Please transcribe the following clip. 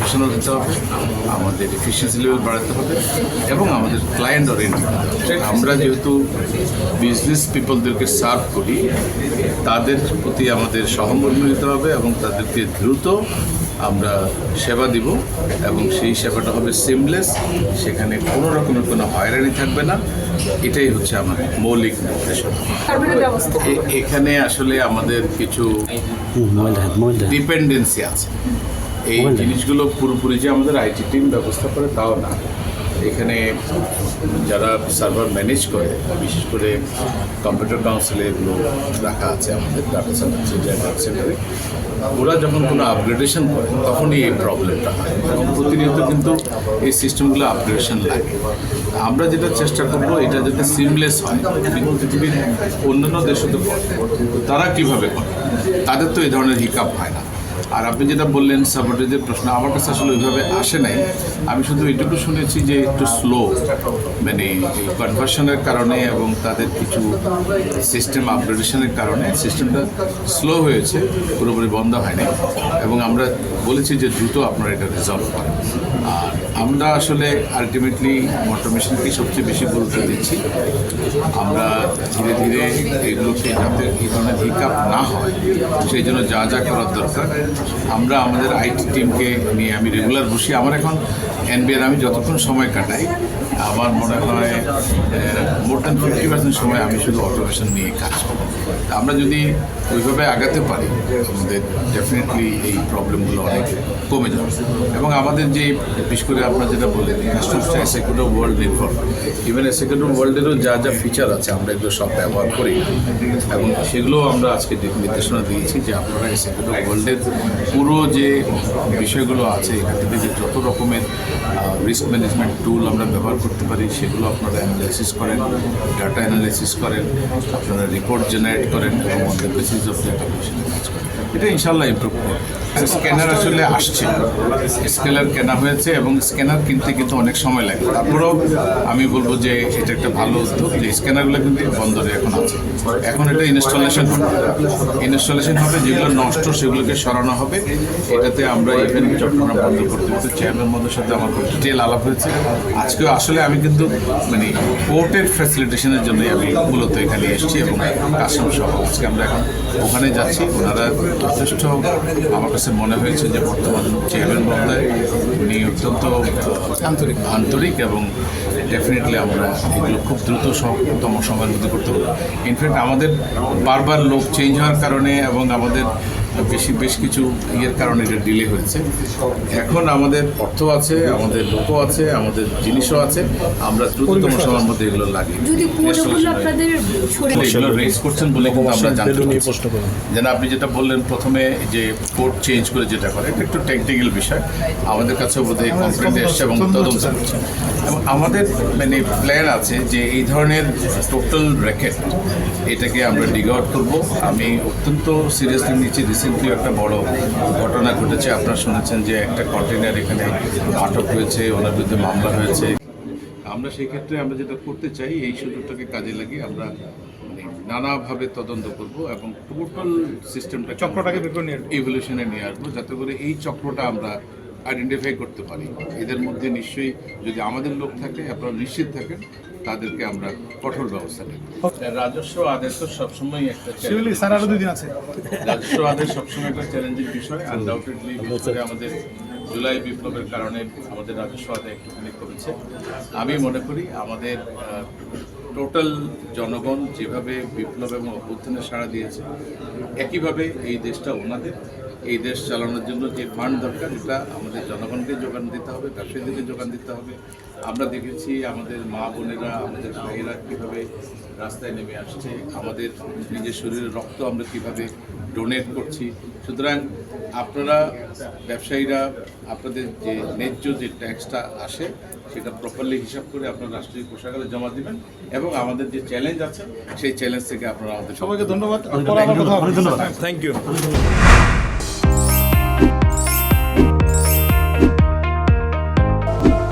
Professional হতে হবে আমাদের এফিসিয়েন্সি লেভেল বাড়াতে হবে এবং আমাদের ক্লায়েন্ট ওরিয়েন্টেড আমরা যেহেতু বিজনেস পিপলদেরকে সার্ভ করি তাদের প্রতি আমাদের সহমর্মী হতে হবে এবং তাদেরকে দ্রুত আমরা সেবা দিব এবং সেই সেবাটা হবে সিমলেস সেখানে কোনো রকমের কোনো হয়রানি থাকবে না। এটাই হচ্ছে আমার মৌলিক এ- এখানে আসলে আমাদের কিছু ডিপেন্ডেন্সি আছে। এই জিনিসগুলো পুরোপুরি যে আমাদের আইটি টিম ব্যবস্থা করে তাও না। এখানে যারা সার্ভার ম্যানেজ করে বিশেষ করে কম্পিউটার কাউন্সিলে এগুলো রাখা আছে আমাদের ডাটা সেন্টার সেন্টারে ওরা যখন কোনো আপগ্রেডেশন করে তখনই এই প্রবলেমটা হয়। এবং প্রতিনিয়ত কিন্তু এই সিস্টেমগুলো আপগ্রেডেশন লাগে। আমরা যেটা চেষ্টা করব এটা যাতে সিমলেস হয় পৃথিবীর অন্যান্য দেশে তো তো তারা কীভাবে করে? তাদের তো এই ধরনের হিকাপ হয় না। আর আপনি যেটা বললেন সাবঅর্ডিনেটের প্রশ্ন, আমার কাছে আসলে ওইভাবে আসে নাই। আমি শুধু এটুকু শুনেছি যে একটু স্লো মানে কনভার্সনের কারণে এবং তাদের কিছু সিস্টেম আপগ্রেডেশনের কারণে সিস্টেমটা স্লো হয়েছে, পুরোপুরি বন্ধ হয়নি। এবং আমরা বলেছি যে দ্রুত আপনারা এটা রিজলভ করেন। আর আমরা আসলে আলটিমেটলি অটোমেশনকেই সবচেয়ে বেশি গুরুত্ব দিচ্ছি। আমরা ধীরে ধীরে এগুলোকে যাতে এই ধরনের হিকআপ না হয়, সেই জন্য যা যা করার দরকার। আমরা আমাদের আইটি টিমকে নিয়ে আমি রেগুলার বসি। আমার এখন এনবিআর আমি যতক্ষণ সময় কাটাই আমার মনে হয় মোর দ্যান ফিফটি পার্সেন্ট সময় আমি শুধু অটোমেশন নিয়ে কাজ করি তা আমরা যদি ওইভাবে আগাতে পারি, আমাদের ডেফিনেটলি এই প্রবলেমগুলো অনেক কমে যাবে। এবং আমাদের যে, বিশেষ করে আপনারা যেটা বললেন কাস্টমসটা সেকেন্ড ওয়ার্ল্ড নির্ভর ইভেন সেকেন্ড ওয়ার্ল্ডেরও যা যা ফিচার আছে, আমরা এগুলো সব ব্যবহার করি। এবং সেগুলো আমরা আজকে নির্দেশনা দিয়েছি যে, আপনারা সেকেন্ড ওয়ার্ল্ডের পুরো যে বিষয়গুলো আছে, এখান থেকে যে যত রকমের রিস্ক ম্যানেজমেন্ট টুল আমরা ব্যবহার করতে পারি, সেগুলো আপনারা অ্যানালাইসিস করেন ডাটা অ্যানালাইসিস করেন, আপনারা রিপোর্ট জেনারেট করেন এবং on the basis of that কাজ করেন। এটা ইনশাল্লাহ ইমপ্রুভ করবে। স্ক্যানার আসলে আসছে। স্ক্যানার কেনা হয়েছে এবং স্ক্যানার কিনতে কিন্তু অনেক সময় লাগে। তারপরেও আমি বলব যে এটা একটা ভালো উদ্যোগ যে স্ক্যানারগুলো কিন্তু বন্দরে এখন আছে। এখন এটা ইনস্টলেশন হবে। ইনস্টলেশন হবে, যেগুলো নষ্ট সেগুলোকে সরানো হবে। এটাতে আমরা ইভেন চট্টগ্রাম বন্দর কর্তৃপক্ষের চেয়ারম্যান মধ্যের সাথে আমার ডিটেল আলাপ হয়েছে। আজকে আসলে আমি কিন্তু মানে পোর্টের ফ্যাসিলিটেশনের জন্যই আমি মূলত এখানে এসেছি এবং কাস্টম সহ। আজকে আমরা এখন ওখানে যাচ্ছি। ওনারা যথেষ্ট আমার কাছে মনে হয়েছে যে বর্তমান চেয়ারম্যান মহোদয় উনি অত্যন্ত আন্তরিক। আন্তরিক এবং ডেফিনেটলি আমরা এগুলো খুব দ্রুত সহতম সময়ের মধ্যে করতে পারব। ইনফ্যাক্ট আমাদের বারবার লোক চেঞ্জ হওয়ার কারণে এবং আমাদের বেশি বেশ কিছু ইয়ের কারণে এটা ডিলে হয়েছে। এখন আমাদের অর্থ আছে আমাদের লোকও আছে আমাদের জিনিসও আছে। আমরা দ্রুততম সময়ের মধ্যে এগুলো এগুলো রেজ করছেন বলে কিন্তু আমরা জানতে নিয়ে পারছি। প্রশ্ন করুন। যেন আপনি যেটা বললেন প্রথমে যে কোড চেঞ্জ করে যেটা করে এটা একটু টেকনিক্যাল বিষয়। আমাদের কাছে বোধহয় কমপ্লেন্ট এসছে এবং তদন্ত করছে। এবং আমাদের মানে প্ল্যান আছে যে এই ধরনের টোটাল র্যাকেট এটাকে আমরা ডিগ আউট করব। আমি অত্যন্ত সিরিয়াসলি নিচ্ছি রিসেন্টলি একটা বড় ঘটনা ঘটেছে। আপনারা শুনেছেন যে একটা কন্টেনার এখানে আটক হয়েছে ওনার বিরুদ্ধে মামলা হয়েছে। আমরা সেই ক্ষেত্রে আমরা যেটা করতে চাই এই সুযোগটাকে কাজে লাগিয়ে আমরা নানাভাবে তদন্ত করব এবং টোটাল সিস্টেমটা চক্রটাকে ইভলিউশনে নিয়ে আসব। যাতে করে এই চক্রটা আমরা আইডেন্টিফাই করতে পারি। এদের মধ্যে নিশ্চয়ই যদি আমাদের লোক থাকে আপনারা নিশ্চিত থাকেন তাদেরকে আমরা কঠোর ব্যবস্থা নেব। রাজস্ব আদেশ তো সবসময় একটা স্যার আরও দুই দিন আছে। রাজস্ব আদেশ সবসময় একটা চ্যালেঞ্জের বিষয়। আনডাউটেডলি করে আমাদের জুলাই বিপ্লবের কারণে আমাদের রাজস্ব আদায় একটুখানি কমেছে। আমি মনে করি আমাদের টোটাল জনগণ যেভাবে বিপ্লব এবং অভ্যুত্থানে সাড়া দিয়েছে একইভাবে এই দেশটা ওনাদের। এই দেশ চালানোর জন্য যে ফান্ড দরকার এটা আমাদের জনগণকে যোগান দিতে হবে ব্যবসায়ীদেরকে যোগান দিতে হবে। আমরা দেখেছি আমাদের মা বোনেরা আমাদের ভাইয়েরা কীভাবে রাস্তায় নেমে আসছে আমাদের নিজের শরীরের রক্ত আমরা কীভাবে ডোনেট করছি। সুতরাং আপনারা ব্যবসায়ীরা আপনাদের যে ন্যায্য যে ট্যাক্সটা আসে সেটা প্রপারলি হিসাব করে আপনারা রাষ্ট্রীয় কোষাগারে জমা দিবেন এবং আমাদের যে চ্যালেঞ্জ আছে সেই চ্যালেঞ্জ থেকে আপনারা আমাদের সবাইকে ধন্যবাদ। Thank you